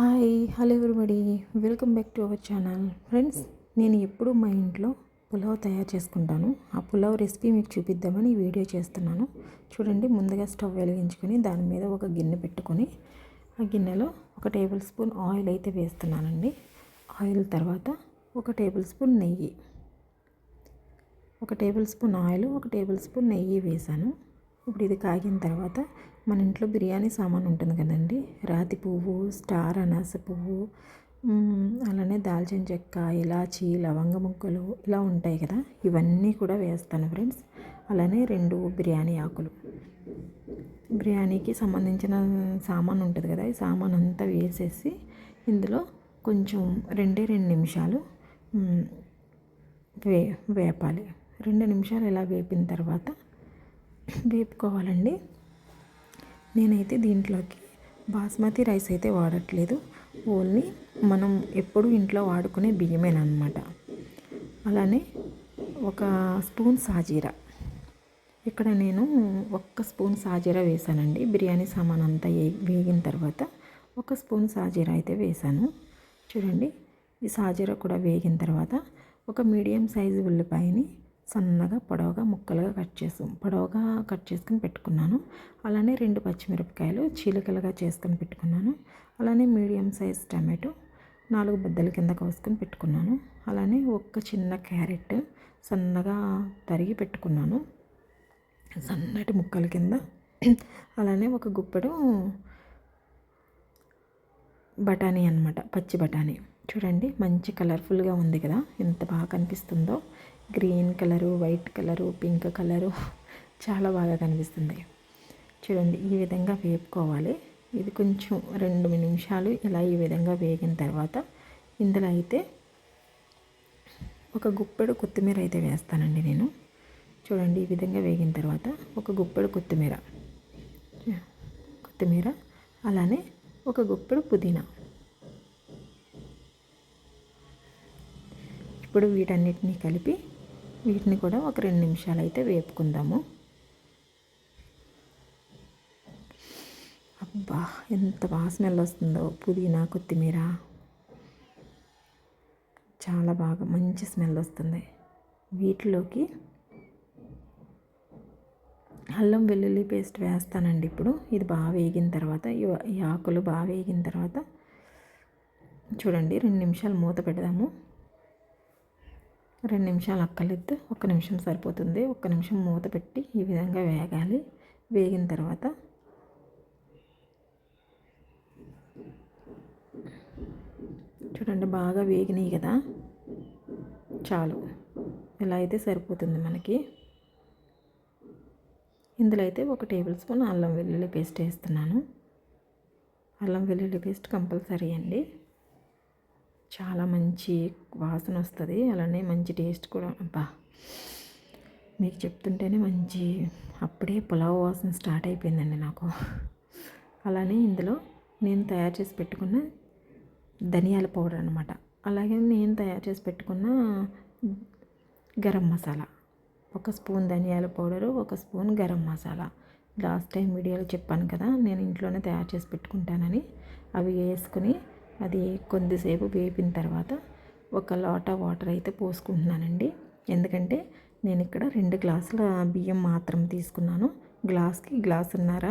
Hi hello everybody. Welcome back to our channel. Friends నేను ఎప్పుడు మా ఇంట్లో పులావ్ తయారు చేసుకుంటాను. ఆ పులావ్ రెసిపీ మీకు చూపిద్దామని వీడియో చేస్తున్నాను. చూడండి ముందుగా స్టవ్ వెలిగించుకొని దాని మీద ఒక గిన్నె పెట్టుకొని ఆ గిన్నెలో ఒక టేబుల్ స్పూన్ ఆయిల్ అయితే వేస్తున్నానండి. ఆయిల్ తర్వాత ఒక టేబుల్ స్పూన్ నెయ్యి. ఒక టేబుల్ స్పూన్ ఆయిల్ ఒక టేబుల్ స్పూన్ నెయ్యి వేసాను ఇప్పుడు ఇది కాగిన తర్వాత మన ఇంట్లో బిర్యానీ సామాన్ ఉంటుంది కదండి. రాతి పువ్వు స్టార్ అనాస పువ్వు అలానే దాల్చిన చెక్క ఇలాచి లవంగ ముక్కలు ఇలా ఉంటాయి కదా. ఇవన్నీ కూడా వేస్తాను ఫ్రెండ్స్. అలానే రెండు బిర్యానీ ఆకులు. బిర్యానీకి సంబంధించిన సామాన్ ఉంటుంది కదా ఈ సామాన్ అంతా వేసేసి ఇందులో కొంచెం రెండే రెండు నిమిషాలు వే వేపాలి. రెండు నిమిషాలు ఇలా వేపిన తర్వాత వేపుకోవాలండి. నేనైతే దీంట్లోకి బాస్మతి రైస్ అయితే వాడట్లేదు. ఓన్లీ మనం ఎప్పుడు ఇంట్లో వాడుకునే బియ్యమేనమాట అలానే ఒక స్పూన్ సాజీరా. ఇక్కడ నేను ఒక్క స్పూన్ సాజీరా వేసానండి. బిర్యానీ సామాన్ అంతా వేగిన తర్వాత ఒక స్పూన్ సాజీరా అయితే వేసాను. చూడండి ఈ సాజీరా కూడా వేగిన తర్వాత ఒక మీడియం సైజు ఉల్లిపాయని సన్నగా పొడవుగా ముక్కలుగా కట్ చేసి పొడవుగా కట్ చేసుకుని పెట్టుకున్నాను. అలానే రెండు పచ్చిమిరపకాయలు చీలికలుగా చేసుకొని పెట్టుకున్నాను. అలానే మీడియం సైజ్ టమాటో నాలుగు బద్దల కింద కోసుకొని పెట్టుకున్నాను. అలానే ఒక్క చిన్న క్యారెట్ సన్నగా తరిగి పెట్టుకున్నాను. సన్నటి ముక్కల కింద. అలానే ఒక గుప్పెడు బఠానీ అనమాట పచ్చి బఠానీ. చూడండి మంచి కలర్ఫుల్గా ఉంది కదా. ఎంత బాగా కనిపిస్తుందో. Green colour white colour pink colour చాలా బాగా కనిపిస్తుంది. చూడండి ఈ విధంగా వేపుకోవాలి. ఇది కొంచెం రెండు నిమిషాలు ఇలా ఈ విధంగా వేగిన తర్వాత ఇందులో అయితే ఒక గుప్పెడు కొత్తిమీర అయితే వేస్తానండి నేను. చూడండి ఈ విధంగా వేగిన తర్వాత ఒక గుప్పెడు కొత్తిమీర. కొత్తిమీర అలానే ఒక గుప్పెడు పుదీనా. ఇప్పుడు వీటన్నిటిని కలిపి వీటిని కూడా ఒక రెండు నిమిషాలు అయితే వేపుకుందాము. అబ్బా ఎంత బాగా స్మెల్ వస్తుందో పుదీనా కొత్తిమీర. చాలా బాగా మంచి స్మెల్ వస్తుంది. వీటిలోకి అల్లం వెల్లుల్లి పేస్ట్ వేస్తానండి ఇప్పుడు. ఇది బాగా వేగిన తర్వాత ఈ ఆకులు బాగా వేగిన తర్వాత చూడండి రెండు నిమిషాలు మూత పెడదాము. రెండు నిమిషాలు అక్కర్లేదు. ఒక్క నిమిషం సరిపోతుంది. ఒక్క నిమిషం మూత పెట్టి ఈ విధంగా వేగాలి. వేగిన తర్వాత చూడండి బాగా వేగినాయి కదా. చాలు. ఇలా అయితే సరిపోతుంది మనకి. ఇందులో అయితే ఒక టేబుల్ స్పూన్ అల్లం వెల్లుల్లి పేస్ట్ వేస్తున్నాను. అల్లం వెల్లుల్లి పేస్ట్ కంపల్సరీ అండి. చాలా మంచి వాసన వస్తుంది. అలానే మంచి టేస్ట్ కూడా అబ్బా! మీకు చెప్తుంటేనే మంచి అప్పుడే పులావ్ వాసన స్టార్ట్ అయిపోయిందండి నాకు. అలానే ఇందులో నేను తయారు చేసి పెట్టుకున్న ధనియాల పౌడర్ అనమాట అలాగే నేను తయారు చేసి పెట్టుకున్న గరం మసాలా. ఒక స్పూన్ ధనియాల పౌడరు ఒక spoon garam masala. Last time వీడియోలో చెప్పాను కదా నేను ఇంట్లోనే తయారు చేసి పెట్టుకుంటానని. అవి వేసుకుని అది కొద్దిసేపు వేపిన తర్వాత ఒక లోటా వాటర్ అయితే పోసుకుంటున్నానండి. ఎందుకంటే నేను ఇక్కడ రెండు గ్లాసుల బియ్యం మాత్రం తీసుకున్నాను. గ్లాస్కి గ్లాసున్నర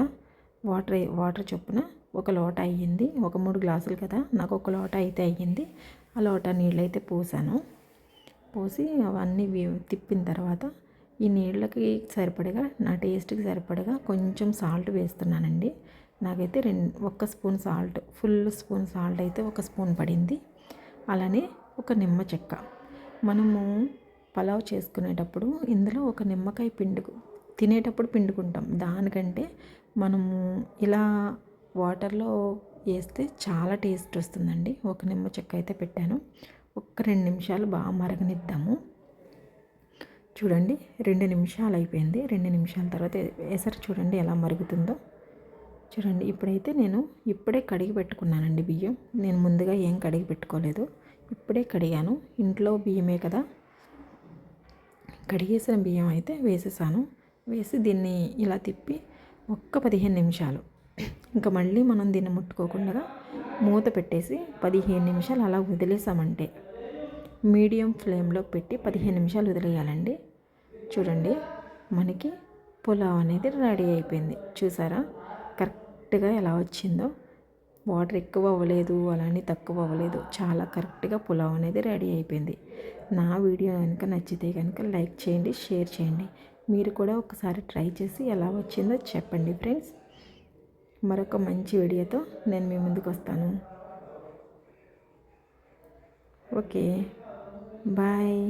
వాటర్ వాటర్ చొప్పున ఒక లోట అయ్యింది. ఒక మూడు గ్లాసులు కదా నాకు ఒక లోట అయితే అయ్యింది. ఆ లోట నీళ్ళు అయితే పోసాను. పోసి అవన్నీ తిప్పిన తర్వాత ఈ నీళ్ళకి సరిపడగా నా టేస్ట్కి సరిపడగా కొంచెం సాల్ట్ వేస్తున్నానండి. నాకైతే రెండు ఒక్క spoon salt full spoon salt అయితే ఒక స్పూన్ పడింది. అలానే ఒక నిమ్మ చెక్క. మనము పలావ్ చేసుకునేటప్పుడు ఇందులో ఒక నిమ్మకాయ పిండుకు తినేటప్పుడు పిండుకుంటాం. దానికంటే మనము ఇలా వాటర్లో వేస్తే చాలా టేస్ట్ వస్తుందండి. ఒక నిమ్మ చెక్క అయితే పెట్టాను. ఒక్క రెండు నిమిషాలు బాగా మరగనిద్దాము. చూడండి రెండు నిమిషాలు అయిపోయింది. రెండు నిమిషాల తర్వాత వేసరి చూడండి ఎలా మరుగుతుందో. చూడండి ఇప్పుడైతే నేను ఇప్పుడే కడిగి పెట్టుకున్నానండి బియ్యం. నేను ముందుగా ఏం కడిగి పెట్టుకోలేదు. ఇప్పుడే కడిగాను. ఇంట్లో బియ్యమే కదా. కడిగేసిన బియ్యం అయితే వేసేసాను. వేసి దీన్ని ఇలా తిప్పి ఒక్క పదిహేను నిమిషాలు. ఇంకా మళ్ళీ మనం దీన్ని ముట్టుకోకుండా మూత పెట్టేసి పదిహేను నిమిషాలు అలా వదిలేసామంటే మీడియం ఫ్లేమ్లో పెట్టి పదిహేను నిమిషాలు వదిలేయాలండి. చూడండి మనకి పులావ్ అనేది రెడీ అయిపోయింది. చూసారా? కరెక్ట్ కరెక్ట్గా ఎలా వచ్చిందో. వాటర్ ఎక్కువ అవ్వలేదు అలానే తక్కువ అవ్వలేదు. చాలా కరెక్ట్గా పులావ్ అనేది రెడీ అయిపోయింది. నా వీడియో కనుక నచ్చితే కనుక లైక్ చేయండి షేర్ చేయండి. మీరు కూడా ఒకసారి ట్రై చేసి ఎలా వచ్చిందో చెప్పండి ఫ్రెండ్స్. మరొక మంచి వీడియోతో నేను మీ ముందుకు వస్తాను. ఓకే. బాయ్.